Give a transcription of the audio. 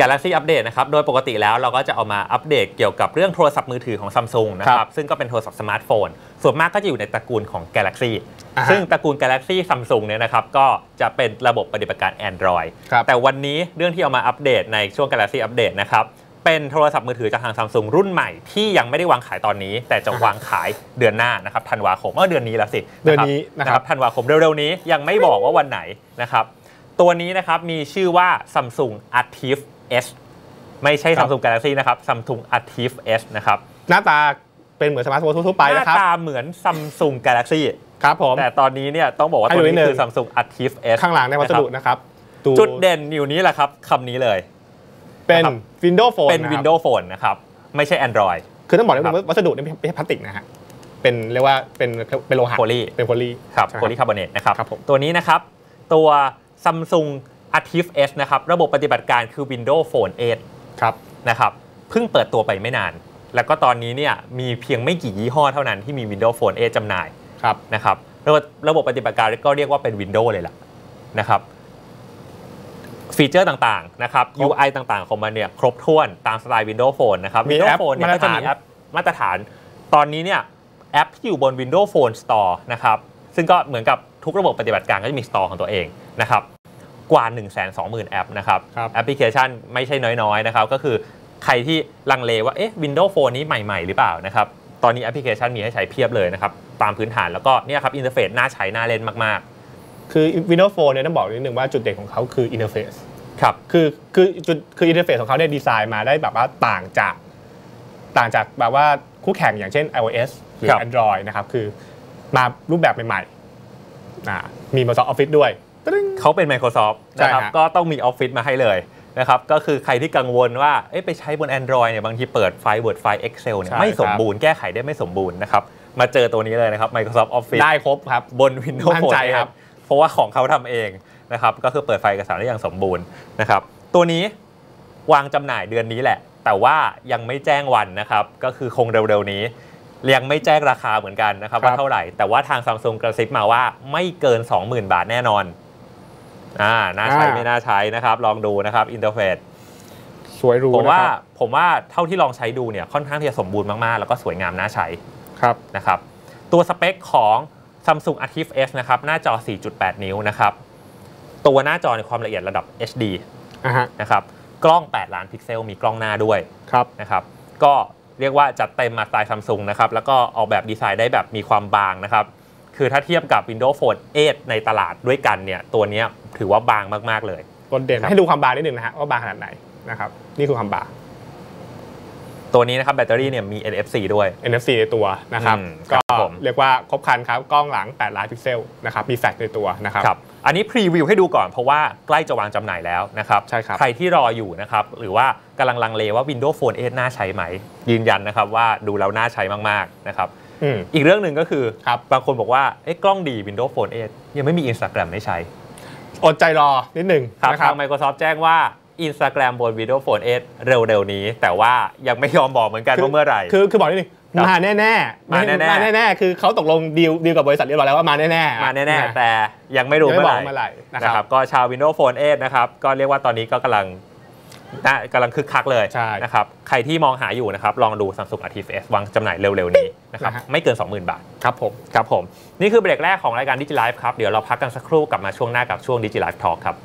Galaxy Update นะครับ โดยปกติแล้วเราก็จะเอามาอัปเดตเกี่ยวกับเรื่องโทรศัพท์มือถือของซัมซุงนะคครัรับบซึ่งก็เป็นโทรศัพท์สมาร์ทโฟน ส่วนมากก็จะอยู่ในตระกูลของ Galaxy อ่าฮะซึ่งตระกูล Galaxy Samsung เนี่ยนะครับ ก็จะเป็นระบบปฏิบัติการ Android ครับแต่วันนี้เรื่องที่เอามาอัปเดตในช่วง Galaxy Update นะครับเป็นโทรศัพท์มือถือจากทางซัมซุงรุ่นใหม่ที่ยังไม่ได้วางขายตอนนี้ แต่จะวางขายเดือนหน้านะครับธันวาคมเออเดือนนี้แล้วสิเดือนนี้นะครับธันวาคมเร็วๆนี้ยังไม่บอกว่าวันไหนนะครับตัวนี้นะครับมีชื่อว่า Samsung Active S ไม่ใช่ครับ Samsung Galaxy นะครับ Samsung Active S นะครับหน้าตาเป็นเหมือนสมาร์ทโฟนทั่วๆไปหน้านะครับ ตาเหมือน Samsung Galaxy ครับผม แต่ตอนนี้เนี่ยต้องบอกว่าให้ตัวดูนินี้ดนึง คือ Samsung Active S ข้างหลังในวัสดุนะครับนะครับดูจุดเด่นอยู่นี้แหละครับคำนี้เลย เป็น นะครับ Windows Phone เป็น นะครับ Windows Phone นะครับ ไม่ใช่ Android คือต้องบอกเลยครับว่าวัสดุเนี่ยไม่ใช่พลาสติกนะฮะ เป็นเรียกว่าเป็นเป็นโลหะโพลีเป็นโพลี ครับใช่โพลีคาร์บอเนตนะครับ ครับผมตัวนี้นะครับ ตัว Samsung Active S นะครับระบบปฏิบัติการคือ Windows Phone 8ครับนะครับเพิ่งเปิดตัวไปไม่นาน แล้วก็ตอนนี้เนี่ยมีเพียงไม่กี่ยี่ห้อเท่านั้นที่มี Windows Phone 8จำหน่ายครับนะครับระบบระบบปฏิบัติการก็เรียกว่าเป็น Windows เลยล่ะนะครับฟีเจอร์ต่างๆนะครับครบ UI ต่างๆของมันเนี่ยครบถ้วนตามสไตล์ Windows Phone นะครับมี Windows แอป Phone เนี่ยมาตก็รจะฐานมีแอปมาตรฐาน ตอนนี้เนี่ยแอปที่อยู่บน Windows Phone Store นะครับซึ่งก็เหมือนกับทุกระบบปฏิบัติการก็จะมี Store ของตัวเองนะครับ กว่า 1 2 0 0 0 0 แอปนะครับครับแอปพลิเคชันไม่ใช่น้อยๆนะครับก็คือใครที่ลังเลว่าเอ๊ะ Windows Phone นี้ใหม่ๆ หรือเปล่านะครับตอนนี้แอปพลิเคชันมีให้ใช้เพียบเลยนะครับตามพื้นฐานแล้วก็เนี่ยครับอินเทอร์เฟซน่าใช้น่าเล่นมากคือ Windows Phone เนี่ยต้องบอกนิดนึงว่าจุดเด่นของเขาคืออินเทอร์เฟซๆครับคือคือจุดคืออินเทอร์เฟซของเขาเนี่ยดีไซน์มาได้แบบว่าต่างจากต่างจากแบบว่าคู่แข่งอย่างเช่น iOS หรือครับ Android นะครับคือมารูปแบบใหม่ๆอ่ามี Microsoft Office ด้วยตึ้ง เขาเป็น Microsoft ใช่นะครับฮะก็ต้องมี Office มาให้เลยนะครับก็คือใครที่กังวลว่าเอ๊ะไปใช้บน Android เนี่ยบางทีเปิดไฟล์ Word ไฟล์ Excel เนี่ยใช่ไม่สมครับบูรณ์แก้ไขได้ไม่สมบูรณ์นะครับมาเจอตัวนี้เลยนะครับ Microsoft Office ได้ครบครับ บน Windows มั่น Phone ใจเองครับ เพราะว่าของเขาทำเองนะครับก็คือเปิดไฟล์เอกสารได้อย่างสมบูรณ์นะครับตัวนี้วางจำหน่ายเดือนนี้แหละ แต่ว่ายังไม่แจ้งวันนะครับก็คือคงเร็วๆนี้ยังไม่แจ้งราคาเหมือนกันนะครับครับว่าเท่าไหร่ แต่ว่าทางซัมซุงกระซิบมาว่าไม่เกิน 20,000 บาทแน่นอน อ่าน่าใช้ไม่น่าใช้นะครับ ลองดูนะครับอินเทอร์เฟซสวยหรูผมนะว่าครับผมว่าเท่าที่ลองใช้ดูเนี่ยค่อนข้างที่จะสมบูรณ์มากๆ แล้วก็สวยงามน่าใช้ครับนะครับตัวสเปคของ Samsung Active S นะครับหน้าจอ 4.8 นิ้วนะครับตัวหน้าจอในความละเอียดระดับ HD อะฮะนะครับกล้อง 8 ล้านพิกเซลมีกล้องหน้าด้วยครับนะครับ ก็เรียกว่าจัดเต็มมาสไตล์ Samsung นะครับแล้วก็ออกแบบดีไซน์ได้แบบมีความบางนะครับ คือถ้าเทียบกับ Windows Phone 8 ในตลาดด้วยกันเนี่ยตัวเนี้ยถือว่าบางมาก ๆ เลยโดดเด่นครับให้ดูความบางนิดนึงนะฮะว่าบางขนาดไหนนะครับนี่คือความบางตัวนี้นะครับแบตเตอรี่เนี่ยมี NFC ด้วย NFC ในตัวนะครับอืมคก็รับผมเรียกว่าครบครันครับกล้องหลัง 8 ล้านพิกเซลนะครับมีแฟลชในตัวนะครับครับอันนี้พรีวิวให้ดูก่อนเพราะว่าใกล้จะวางจำหน่ายแล้วนะครับใช่ครับใครที่รออยู่นะครับหรือว่ากำลังลังเลว่า Windows Phone 8 น่าใช้ไหม ยืนยันนะครับว่าดูแล้วน่าใช้มาก ๆ นะครับ อืมอีกเรื่องหนึ่งก็คือครับบางคนบอกว่าเอ๊ะกล้องดี Windows Phone 8 ยังไม่มี Instagram ให้ใช้ อดใจรอนิดหนึ่งครับนะครัทาบง Microsoft แจ้งว่า Instagram บน Windows Phone 8 เร็วๆนี้ แต่ว่ายังไม่ยอมบอกเหมือนกันว่าเมื่อไหร่ คือคือบอกนิดนึงครับมาแน่ๆมาแน่ๆมาแน่ๆคือเขาตกลงดีลดีลกับบริษัทเรียบร้อยแล้วว่ามาแน่ๆมาแน่ะๆแต่ยังไม่รู้ยังไม่เมื่อบอกไหร่เมื่อไหร่นะนะคครัรับบก็ชาว Windows Phone 8 นะครับก็เรียกว่าตอนนี้ก็กำลัง น่ากำลังคึกคักเลยใช่นะครับ ใครที่มองหาอยู่นะครับ ลองดู Samsung Active S วางจำหน่ายเร็วๆ นี้นะครับนะฮะไม่เกิน 20,000 บาท ครับผม ครับผม นี่คือเบรกแรกของรายการ Digi Life ครับ เดี๋ยวเราพักกันสักครู่กลับมาช่วงหน้ากับช่วง Digi Life Talk ครับ